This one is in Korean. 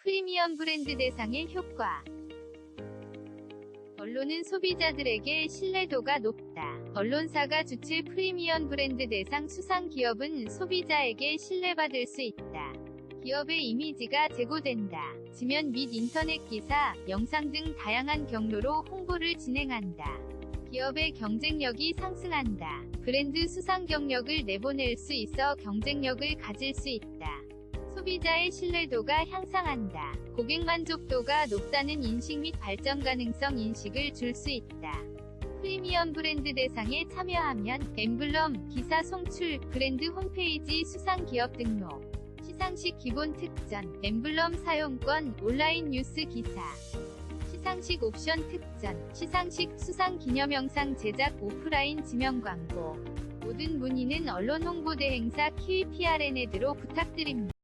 프리미엄 브랜드 대상의 효과 언론은 소비자들에게 신뢰도가 높다. 언론사가 주최 프리미엄 브랜드 대상 수상 기업은 소비자에게 신뢰받을 수 있다. 기업의 이미지가 제고된다. 지면 및 인터넷 기사, 영상 등 다양한 경로로 홍보를 진행한다. 기업의 경쟁력이 상승한다. 브랜드 수상 경력을 내보낼 수 있어 경쟁력을 가질 수 있다. 소비자의 신뢰도가 향상한다. 고객 만족도가 높다는 인식 및 발전 가능성 인식을 줄 수 있다. 프리미엄 브랜드 대상에 참여하면 엠블럼, 기사 송출, 브랜드 홈페이지 수상 기업 등록, 시상식 기본 특전, 엠블럼 사용권, 온라인 뉴스 기사, 시상식 옵션 특전, 시상식 수상 기념 영상 제작 오프라인 지명 광고. 모든 문의는 언론 홍보대 행사 QPRN에드로 부탁드립니다.